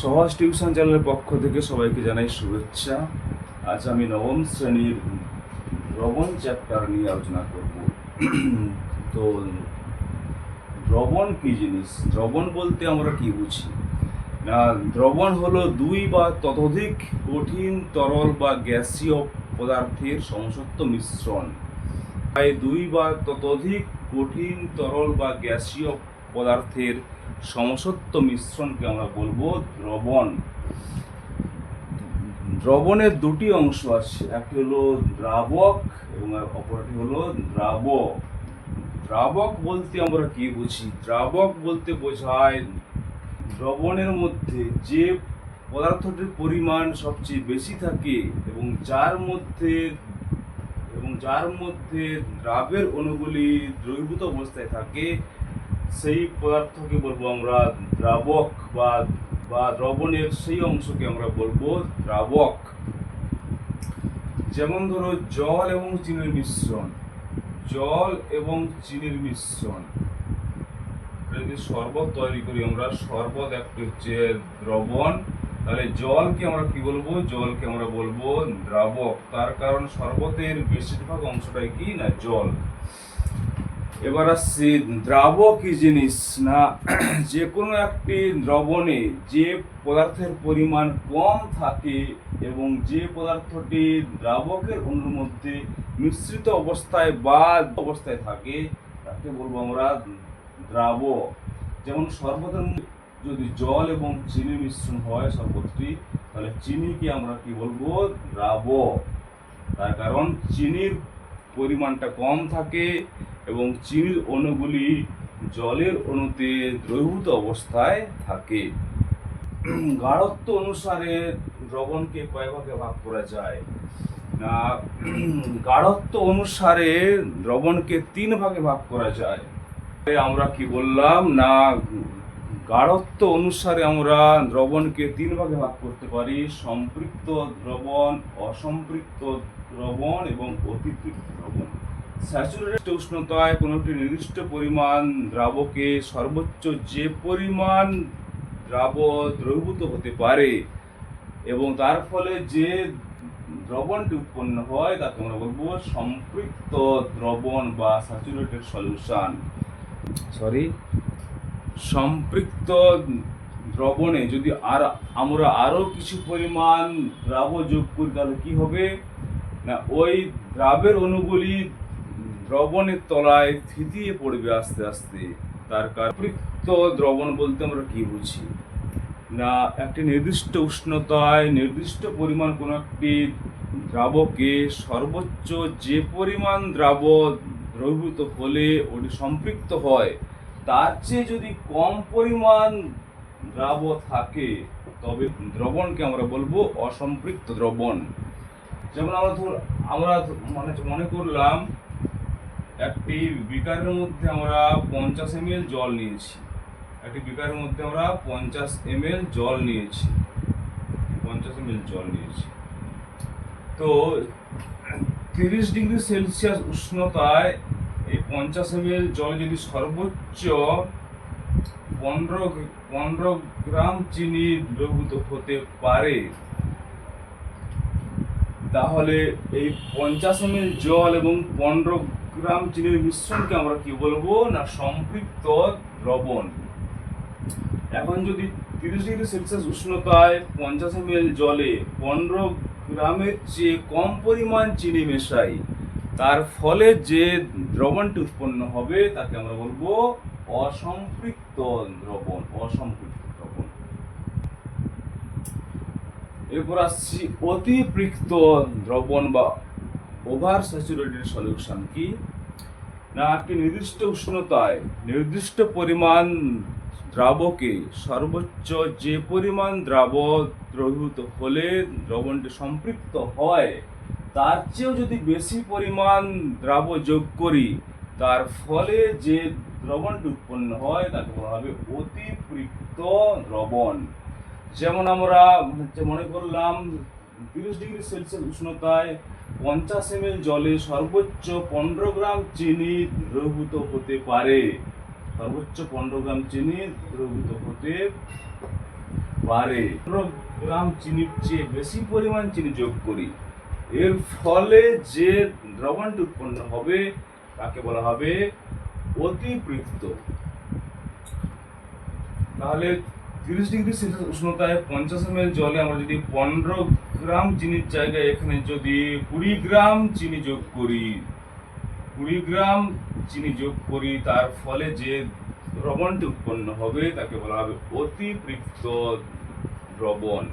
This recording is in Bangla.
সহজ টিউশন চ্যানেলের পক্ষ থেকে সবাইকে জানাই শুভেচ্ছা। আজ আমি নবম শ্রেণির দ্রবণ চ্যাপ্টার নিয়ে আলোচনা করব। তো দ্রবণ কি জিনিস? দ্রবণ বলতে আমরা কি বুঝি? না, দ্রবণ হলো দুই বা ততোধিক কঠিন, তরল বা গ্যাসীয় পদার্থের সমসত্ব মিশ্রণ। তাই দুই বা ততোধিক কঠিন, তরল বা গ্যাসীয় পদার্থের সমসত্ব মিশ্রণকে আমরা বলব দ্রবণ। দ্রবণের দুটি অংশ আছে, একটি হলো দ্রাবক এবং অপরটি হলো দ্রাবক দ্রাবক বলতে আমরা কি বুঝি? দ্রাবক বলতে বোঝায় দ্রবণের মধ্যে যে পদার্থটির পরিমাণ সবচেয়ে বেশি থাকে এবং যার মধ্যে এবং যার মধ্যে দ্রাবের অণুগুলি দ্রবীভূত অবস্থায় থাকে সেই পদার্থকে বলব আমরা দ্রাবক বা বা দ্রবণের সেই অংশকে আমরা বলব দ্রাবক। যেমন ধরো জল এবং চিনির মিশ্রণ। জল এবং চিনির মিশ্রণ। যদি শরবত তৈরি করি, আমরা শরবত একটি হচ্ছে দ্রবণ। তাহলে জলকে আমরা কি বলব? জলকে আমরা বলব দ্রাবক। তার কারণ শরবতের বেশিরভাগ অংশটাই কি? না, জল। এবার আসছি দ্রাবক কি জিনিস? না যে কোনো একটি দ্রবণে যে পদার্থের পরিমাণ কম থাকে এবং যে পদার্থটি দ্রাবকের অণুর মধ্যে মিশ্রিত অবস্থায় বা অবস্থায় থাকে, তাকে বলব আমরা দ্রাবক যেমন শরবতের যদি জল এবং চিনি মিশ্রণ হয় শরবতটি তাহলে চিনিকে আমরা কি বলব? দ্রাবক তার কারণ চিনির পরিমাণটা কম থাকে এবং চিনির অণুগুলি জলের অণুতে দ্রবীভূত অবস্থায় থাকে। গাঢ়ত্ব অনুসারে দ্রবণকে কয় ভাগে ভাগ করা যায়? গাঢ়ত্ব অনুসারে দ্রবণকে তিন ভাগে ভাগ করা যায়। আমরা কি বললাম? না, গাঢ়ত্ব অনুসারে আমরা দ্রবণকে তিন ভাগে ভাগ করতে পারি। সম্পৃক্ত দ্রবণ, অসম্পৃক্ত দ্রবণ এবং অতিপৃক্ত দ্রবণ। স্যাচুরেটেড উষ্ণতায় কোনো একটি নির্দিষ্ট পরিমাণ দ্রাবকে সর্বোচ্চ যে পরিমাণ দ্রাব দ্রবীভূত হতে পারে এবং তার ফলে যে দ্রবণটি উৎপন্ন হয়, তাকে আমরা বলব সম্পৃক্ত দ্রবণ বা স্যাচুরেটেড সলিউশন। সরি সম্পৃক্ত দ্রবণে যদি আর আমরা আরও কিছু পরিমাণ দ্রাব যোগ করি, তাহলে কী হবে? না, ওই দ্রাবের অণুগুলি দ্রবণের তলায় থিতিয়ে পড়বে আস্তে আস্তে। তার কারণ দ্রবণ বলতে আমরা কি বুঝি? না, একটি নির্দিষ্ট উষ্ণতায় নির্দিষ্ট পরিমাণ কোনো একটি দ্রাবকে সর্বোচ্চ যে পরিমাণ দ্রাব দ্রবীভূত হলে ওটি সম্পৃক্ত হয়, তার চেয়ে যদি কম পরিমাণ দ্রাব থাকে, তবে দ্রবণকে আমরা বলব অসম্পৃক্ত দ্রবণ। যেমন আমরা ধর, আমরা মানে মনে করলাম একটি বিকারের মধ্যে আমরা পঞ্চাশ এম জল নিয়েছি। একটি বিকারের মধ্যে আমরা পঞ্চাশ এম জল নিয়েছি। পঞ্চাশ এম জল নিয়েছি। তো তিরিশ ডিগ্রি সেলসিয়াস উষ্ণতায় এই পঞ্চাশ এম জল যদি সর্বোচ্চ পনেরো পনেরো গ্রাম চিনি দ্রবীভূত হতে পারে, তাহলে এই পঞ্চাশ এম জল এবং পনেরো গ্রাম চিনির মিশ্রণকে আমরা কি বলব? না সম্পৃক্ত দ্রবণ? এখন যদি তিরিশ ডিগ্রি সেলসিয়াস উষ্ণতায় পঞ্চাশ এম জলে পনেরো গ্রামের চেয়ে কম পরিমাণ চিনি মেশাই, তার ফলে যে দ্রবণটি উৎপন্ন হবে তাকে আমরা বলব অসম্পৃক্ত দ্রবণ অসম্পৃক্ত দ্রবণ। এরপর আসছি অতিপৃক্ত দ্রবণ বা ওভার স্যাচুরেটেড সলিউশন কি? না, একটি নির্দিষ্ট উষ্ণতায় নির্দিষ্ট পরিমাণ দ্রাবকে সর্বোচ্চ যে পরিমাণ দ্রাব দ্রবীভূত হলে দ্রবণটি সম্পৃক্ত হয়, তার চেয়েও যদি বেশি পরিমাণ দ্রাব যোগ করি, তার ফলে যে দ্রবণটি উৎপন্ন হয়, তাকে বলা হবে অতিপৃক্ত দ্রবণ। যেমন আমরা হচ্ছে মনে করলাম তিরিশ ডিগ্রি সেলসিয়াস উষ্ণতায় পঞ্চাশ এম জলে সর্বোচ্চ পনেরো গ্রাম চিনি দ্রবীভূত হতে পারে। সর্বোচ্চ পনেরো গ্রাম চিনি দ্রবীভূত হতে পারে। পনেরো গ্রাম চিনির চেয়ে বেশি পরিমাণ চিনি যোগ করি। এর ফলে যে দ্রবণটি উৎপন্ন হবে, তাকে বলা হবে অতিপৃক্ত তাহলে তিরিশ ডিগ্রি সেলসিয়াস উষ্ণতায় পঞ্চাশ এম জলে আমরা যদি পনেরো গ্রাম চিনির জায়গায় এখানে যদি কুড়ি গ্রাম চিনি যোগ করি কুড়ি গ্রাম চিনি যোগ করি, তার ফলে যে দ্রবণটি উৎপন্ন হবে, তাকে বলা হবে অতিপৃক্ত দ্রবণ।